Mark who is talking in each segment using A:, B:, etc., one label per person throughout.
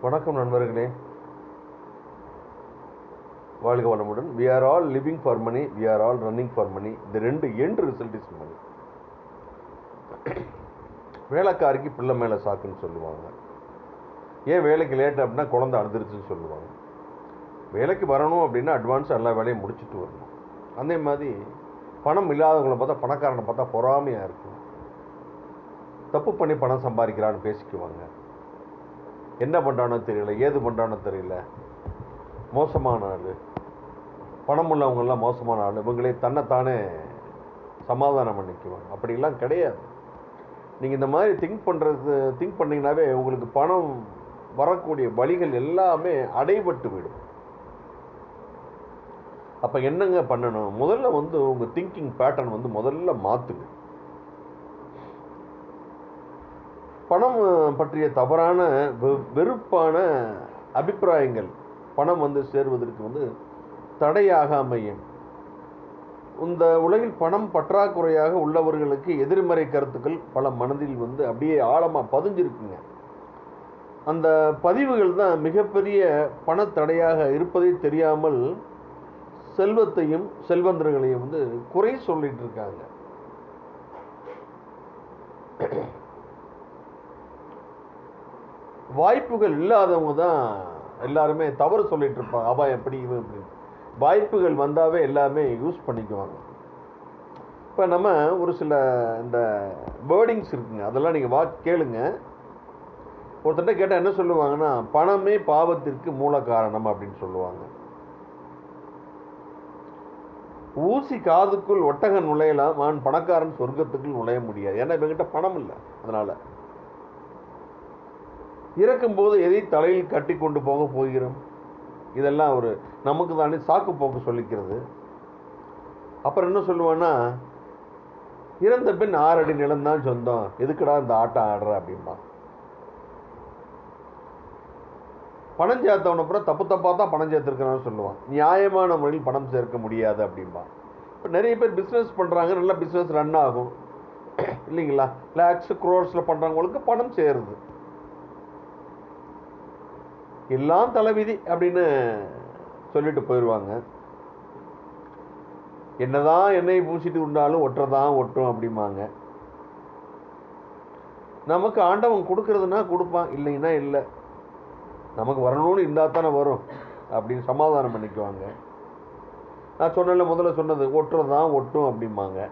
A: வணக்கம் நண்பர்களே. வாழ்க வளமுடன். We are all living for money we are all running for money இந்த ரெண்டு எண்ட் ரிசல்ட் இஸ் மணி வேலைக்காரிக்கு பிள்ளை மேலே சாக்குன்னு சொல்லுவாங்க. ஏன் வேலைக்கு லேட் அப்படின்னா குழந்தை அழுதுருச்சுன்னு சொல்லுவாங்க. வேலைக்கு வரணும் அப்படின்னா அட்வான்ஸ் எல்லா வேலையும் முடிச்சுட்டு வரணும். அதே மாதிரி பணம் இல்லாதவங்களை பார்த்தா பணக்காரனை பார்த்தா பொறாமையாக இருக்கும். தப்பு பண்ணி பணம் சம்பாதிக்கிறான்னு பேசிக்குவாங்க. என்ன பண்ணுறானோ தெரியல ஏது பண்ணுறானோ தெரியல. மோசமான ஆள். பணம் உள்ளவங்கெல்லாம் மோசமான ஆள். இவங்களே தன்னைத்தானே சமாதானம் பண்ணிக்குவாங்க. அப்படிலாம் கிடையாது. நீங்கள் இந்த மாதிரி திங்க் பண்ணுறது திங்க் பண்ணிங்கனாவே உங்களுக்கு பணம் வரக்கூடிய வழிகள் எல்லாமே அடைபட்டு விடும் அப்போ என்னங்க பண்ணணும்? முதல்ல வந்து உங்கள் திங்கிங் பேட்டர்ன் வந்து முதல்ல மாற்றுங்க பணம் பற்றிய தவறான வெ- வெறுப்பான அபிப்பிராயங்கள் பணம் வந்து சேர்வதற்கு வந்து தடையாக அமையும் இந்த உலகில் பணம் பற்றாக்குறையாக உள்ளவர்களுக்கு எதிர்மறை கருத்துக்கள் பல மனதில் வந்து அப்படியே ஆழமாக பதிஞ்சிருக்குங்க. அந்த பதிவுகள் தான் மிகப்பெரிய பணத்தடையாக இருப்பதே தெரியாமல் செல்வத்தையும் செல்வந்தர்களையும் வந்து குறை சொல்லிட்டு இருக்காங்க. வாய்ப்புகள் இல்லாதவங்க தான் எல்லாருமே தவறு சொல்லிட்டு இருப்பாங்க. அவன் எப்படி இவன் வாய்ப்புகள் வந்தாவே எல்லாமே யூஸ் பண்ணிக்குவாங்க. இப்போ நம்ம ஒரு சில இந்த வேர்டிங்ஸ் இருக்குங்க. அதெல்லாம் நீங்கள் வா கேளுங்க. ஒருத்தட்ட கேட்டால் என்ன சொல்லுவாங்கன்னா பணமே பாவத்திற்கு மூல காரணம் அப்படின்னு சொல்லுவாங்க. ஊசி காதுக்குள் ஒட்டகம் நுழையலாம். நான் பணக்காரன் சொர்க்கத்துக்குள் நுழைய முடியாது. ஏன்னா இவங்கிட்ட பணம் இல்லை. அதனால் இறக்கும்போது எதை தலையில் கட்டி கொண்டு போக போகிறோம்? இதெல்லாம் ஒரு நமக்கு தானே சாக்கு போக்கு சொல்லிக்கிறது. அப்புறம் என்ன சொல்லுவான்னா இறந்த பின் ஆறு அடி நிலம்தான் சொந்தம். எதுக்குடா இந்த ஆட்டம் ஆடுற? அப்படிம்பா. பணம் சேர்த்தவன அப்புறம் தப்பு தப்பாக தான் பணம் சேர்த்துருக்கிறான்னு சொல்லுவான். நியாயமான முறையில் பணம் சேர்க்க முடியாது அப்படிம்பா. இப்போ நிறைய பேர் பிஸ்னஸ் பண்ணுறாங்க நல்லா பிஸ்னஸ் ரன் ஆகும். இல்லைங்களா? லேக்ஸ் குரோர்ஸில் பண்ணுறவங்களுக்கு பணம் சேருது. எல்லாம் தலைவிதி அப்படின்னு சொல்லிட்டு போயிடுவாங்க என்னதான் எண்ணெய் பூசிட்டு இருந்தாலும் ஒட்டுறதான் ஒட்டும் அப்படிம்பாங்க. நமக்கு ஆண்டவன் கொடுக்கறதுனா கொடுப்பான் இல்லைன்னா இல்லை. நமக்கு வரணும்னு இருந்தால் தானே வரும் அப்படின்னு சமாதானம் பண்ணிக்குவாங்க. நான் சொன்னல முதல்ல சொன்னது ஒட்டுறதான் ஒட்டும் அப்படிம்பாங்க.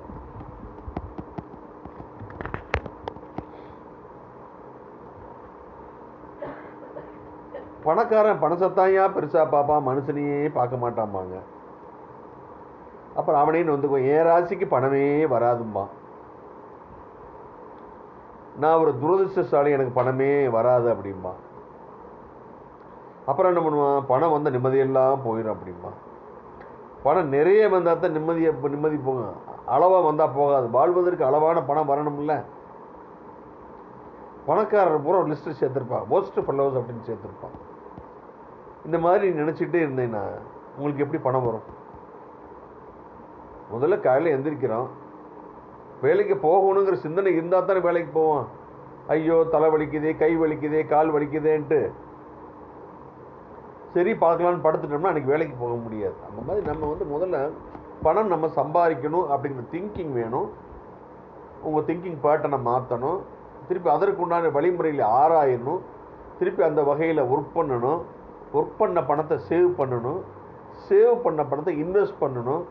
A: பணக்காரன் பணசத்தாயா பெருசாக பார்ப்பான் மனுஷனையே பார்க்க மாட்டாம்பாங்க. அப்புறம் அவனையும் வந்துக்குவான் என் ராசிக்கு பணமே வராதும்பான் நான் ஒரு துரதிருஷ்டசாலி எனக்கு பணமே வராது அப்படிம்பான் அப்புறம் என்ன பண்ணுவான்? பணம் வந்தால் நிம்மதியெல்லாம் போயிடும் அப்படிம்பான் பணம் நிறைய வந்தால் தான் நிம்மதியை நிம்மதி போகும். அளவாக வந்தால் போகாது. வாழ்வதற்கு அளவான பணம் வரணும்ல. பணக்காரர் பூரா ஒரு லிஸ்ட்டு சேர்த்துருப்பான். மோஸ்ட் ஃபெல்லோஸ் அப்படின்னு சேர்த்துருப்பான். இந்த மாதிரி நினச்சிட்டே இருந்தேன்னா உங்களுக்கு எப்படி பணம் வரும்? முதல்ல காலையில் எந்திரிக்கிறோம். வேலைக்கு போகணுங்கிற சிந்தனை இருந்தால் தானே வேலைக்கு போவோம். ஐயோ தலை வலிக்குதே கை வலிக்குதே கால் வலிக்குதேன்ட்டு. சரி பார்க்கலான்னு படுத்துட்டோம்னா அன்றைக்கி வேலைக்கு போக முடியாது. அந்த மாதிரி நம்ம வந்து முதல்ல பணம் நம்ம சம்பாதிக்கணும் அப்படிங்கிற திங்கிங் வேணும். உங்கள் திங்கிங் பேட்டனை மாற்றணும் திருப்பி அதற்கு உண்டான வழிமுறையில் ஆராயணும். திருப்பி அந்த வகையில் ஒர்க் பண்ணணும். ஒர்க் பண்ண பணத்தை சேவ் பண்ணணும். சேவ் பண்ண பணத்தை இன்வெஸ்ட் பண்ணணும்.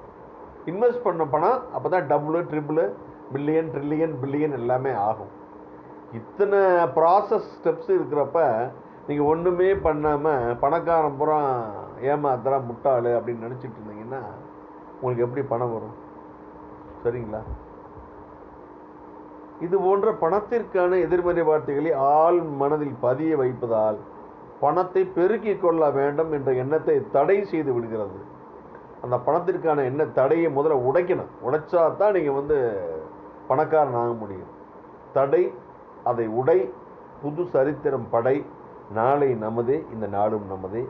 A: இன்வெஸ்ட் பண்ண பணம் அப்போ தான் double triple billion trillion billion எல்லாமே ஆகும். இத்தனை ப்ராசஸ் ஸ்டெப்ஸ் இருக்கிறப்ப நீங்கள் ஒன்றுமே பண்ணாமல் பணக்காரன் பூரா ஏமாத்துறா முட்டாள் அப்படின்னு நினச்சிட்டு இருந்தீங்கன்னா உங்களுக்கு எப்படி பணம் வரும்? சரிங்களா? இது போன்ற பணத்திற்கான எதிர்மறை வார்த்தைகளை ஆள் மனதில் பதிய வைப்பதால் பணத்தை பெருக்கிக் கொள்ள வேண்டும் என்ற எண்ணத்தை தடை செய்து விடுகிறது. அந்த பணத்திற்கான என்ன தடையை முதல்ல உடைக்கணும். உடைச்சா தான் நீங்கள் வந்து பணக்காரன் ஆக முடியும். தடை அதை உடை புது சரித்திரம் படை நாளை நமதே இந்த நாடும் நமதே.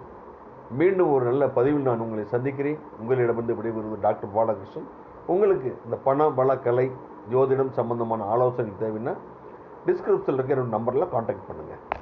A: மீண்டும் ஒரு நல்ல பதிவில் நான் உங்களை சந்திக்கிறேன். உங்களிடமிருந்து விடைபெறுவது டாக்டர் பாலகிருஷ்ணன். உங்களுக்கு இந்த பண பல கலை ஜோதிடம் சம்பந்தமான ஆலோசனை தேவைன்னா டிஸ்கிரிப்ஷனில் இருக்கிற நம்பரில் காண்டாக்ட் பண்ணுங்கள்